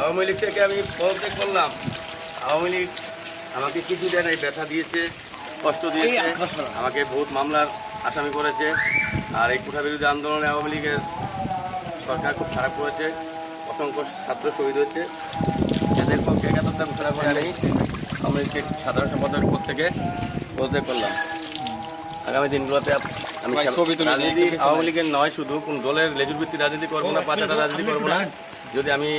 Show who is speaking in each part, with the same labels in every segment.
Speaker 1: আওয়ামী লীগ থেকে আমি পদত্যাগ করলাম আওয়ামী লীগ আমাকে কিছু দেয় নাই ব্যথা দিয়েছে কষ্ট দিয়েছে আমাকে বহুত মামলার আসামি করেছে আর এই কোঠা বিরোধী আন্দোলনে আওয়ামী লীগের সরকার খুব খারাপ করেছে অসংখ্য ছাত্র শহীদ হয়েছে। এদের পক্ষে একাত্তরটা ঘোষণা করে আমি আওয়ামী লীগকে সাধারণ সম্পাদকের পদ থেকে পদত্যাগ করলাম। আগামী দিনগুলোতে আমি রাজনীতি আওয়ামী লীগের নয় শুধু কোন দলের লেজুর ভিত্তি রাজনীতি করব না পাঁচাটা রাজনীতি করব না। যদি আমি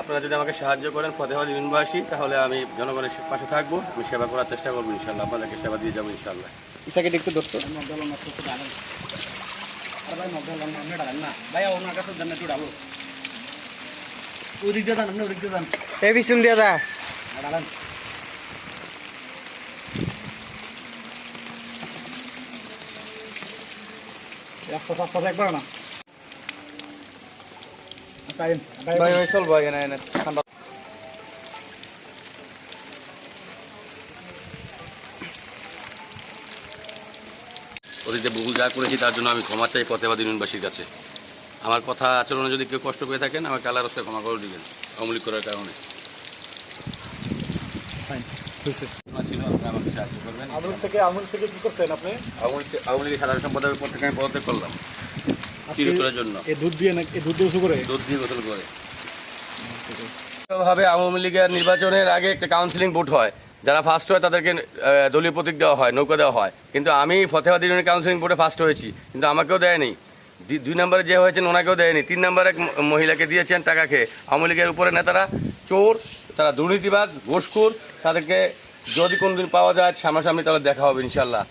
Speaker 1: আপনারা যদি আমাকে সাহায্য করেন ফতেহাবাদ ইউনিভার্সিটি তাহলে আমি জনগণের পাশে থাকব। আমি সেবা করার চেষ্টা করব ইনশাল্লাহ আপনাদেরকে সেবা দিয়ে যাব ইনশাল্লাহ
Speaker 2: ইসাকে একটু ধরতো। এ পিছন দিয়ে দা ভাই ভাই চল ভাই এনে এনে ঠান্ডা
Speaker 1: অতীতে বহু যা করেছি তার জন্য আমি ক্ষমা চাই ফতেহাবাদ ইউনিভার্সিটির কাছে। আমার কথা আচরণে যদি কেউ কষ্ট পেয়ে থাকেন আমাকে আল্লাহ রস্তে ক্ষমা করে দিবেন আওয়ামী লীগ করার কারণে। আমাকে সাহায্য করবেন।
Speaker 3: আমল থেকে আমল থেকে কি করছেন আপনি?
Speaker 1: আওয়ামী লীগ- আওয়ামী লীগের সাধারণ সম্পাদকের পদ থেকে আমি পদত্যাগ করলাম। চিরতরের জন্য।
Speaker 3: এই দুধ দিয়ে নাকি এই দুধ দিয়ে করে?
Speaker 1: দুধ দিয়ে গোসল করে। ভাবে আওয়ামী লীগের নির্বাচনের আগে একটা কাউন্সিলিং ভোট হয়। যারা ফার্স্ট হয় তাদেরকে দলীয় প্রতীক দেওয়া হয় নৌকা দেওয়া হয়। কিন্তু আমি ইউনিয়ন কাউন্সিলিং ভোটে ফার্স্ট হয়েছি কিন্তু আমাকেও দেয়নি। দুই নম্বরে যে হয়েছেন ওনাকেও দেয়নি। তিন নম্বরে এক মহিলাকে দিয়েছেন টাকা খেয়ে। আওয়ামী লীগের উপরে নেতারা চোর তারা দুর্নীতিবাজ ঘোষখোর তাদেরকে যদি কোনোদিন পাওয়া যায় সামনাসামনি তাহলে দেখা হবে ইনশাল্লাহ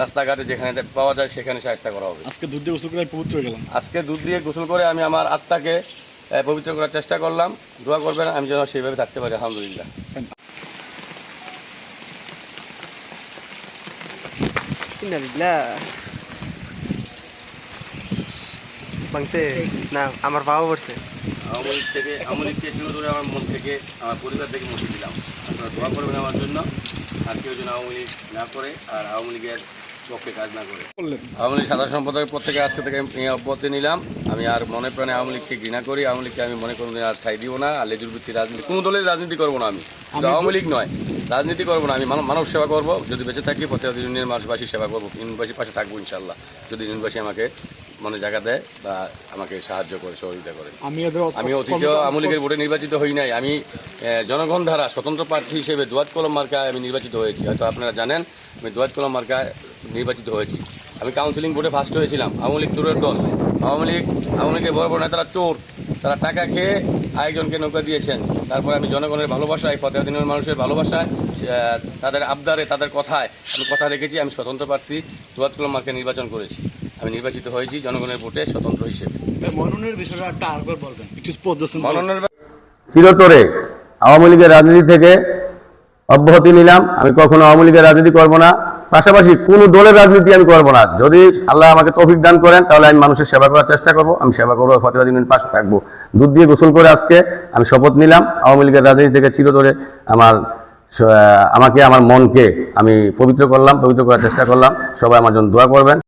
Speaker 1: রাস্তাঘাটে যেখানে পাওয়া যায় সেখানে চেষ্টা করা হবে।
Speaker 3: আজকে দুধ দিয়ে উঁচু করে পবিত্র গেলাম।
Speaker 1: আজকে দুধ দিয়ে গোসল করে আমি আমার আত্মাকে পবিত্র করার চেষ্টা করলাম। দোয়া করবেন আমি যেন সেইভাবে থাকতে পারি আলহামদুলিল্লাহ।
Speaker 2: না আমার বাবা পড়ছে
Speaker 1: আওয়ামী লীগ থেকে আওয়ামী লীগকে শুরু করে আমার মন থেকে আমার পরিবার থেকে মুক্তি দিলাম। আপনারা দোয়া করবেন আমার জন্য আর কেউ যেন আওয়ামী লীগ না করে আর আওয়ামী লীগের পক্ষে কাজ না করে। আওয়ামী লীগ সাধারণ সম্পাদকের পর থেকে আজকে থেকে আমি অব্যাহতি নিলাম। আমি আর মনে প্রাণে আওয়ামী লীগকে ঘৃণা করি আওয়ামী লীগকে আমি মনে করি আর ছাই দিব না আর লেজুর ভিত্তি রাজনীতি কোনো দলের রাজনীতি করব না আমি। আওয়ামী লীগ নয়। রাজনীতি করব না আমি মানব সেবা করব। যদি বেঁচে থাকি প্রত্যেক ইউনিয়নের মানুষবাসী সেবা করব ইউনিভার্সিটির পাশে থাকব ইনশাল্লাহ। যদি ইউনিভার্সিটি আমাকে মানে জায়গা দেয় বা আমাকে সাহায্য করে সহযোগিতা করে।
Speaker 3: আমি
Speaker 1: অতীতেও আওয়ামী লীগের ভোটে নির্বাচিত হই নাই। আমি জনগণ ধারা স্বতন্ত্র প্রার্থী হিসেবে দোয়াত কলম মার্কায় আমি নির্বাচিত হয়েছি। হয়তো আপনারা জানেন আমি দোয়াত কলম মার্কায় নির্বাচিত হয়েছি। আমি কাউন্সিলিং বোর্ডে ফার্স্ট হয়েছিলাম আওয়ামী লীগ চোরের দল। আওয়ামী লীগ আওয়ামী লীগের বড় বড় নেতারা চোর। তারা টাকা খেয়ে আরেকজনকে নৌকা দিয়েছেন। তারপর আমি জনগণের ভালোবাসায় ফতেহাদিনের মানুষের ভালোবাসায় তাদের আবদারে তাদের কথায় আমি কথা রেখেছি আমি স্বতন্ত্র প্রার্থী দোয়াত কলম মার্কায় নির্বাচন করেছি। আমি নির্বাচিত হয়েছি জনগণের ভোটে স্বতন্ত্র হিসেবে।
Speaker 3: মননের বিষয়টা একটা আরেকবার বলবেন
Speaker 1: চিরতরে আওয়ামী লীগের রাজনীতি থেকে অব্যাহতি নিলাম। আমি কখনো আওয়ামী লীগের রাজনীতি করব না। পাশাপাশি কোনো দলের রাজনীতি আমি করব না। যদি আল্লাহ আমাকে তৌফিক দান করেন, তাহলে আমি মানুষের সেবা করার চেষ্টা করব, আমি সেবা করব ফতেবাদ ইউনিয়ন পাশে থাকব। দুধ দিয়ে গোসল করে আজকে আমি শপথ নিলাম। আওয়ামী লীগের রাজনীতি থেকে চিরতরে আমার আমাকে, আমার মনকে আমি পবিত্র করলাম, পবিত্র করার চেষ্টা করলাম। সবাই আমার জন্য দোয়া করবেন।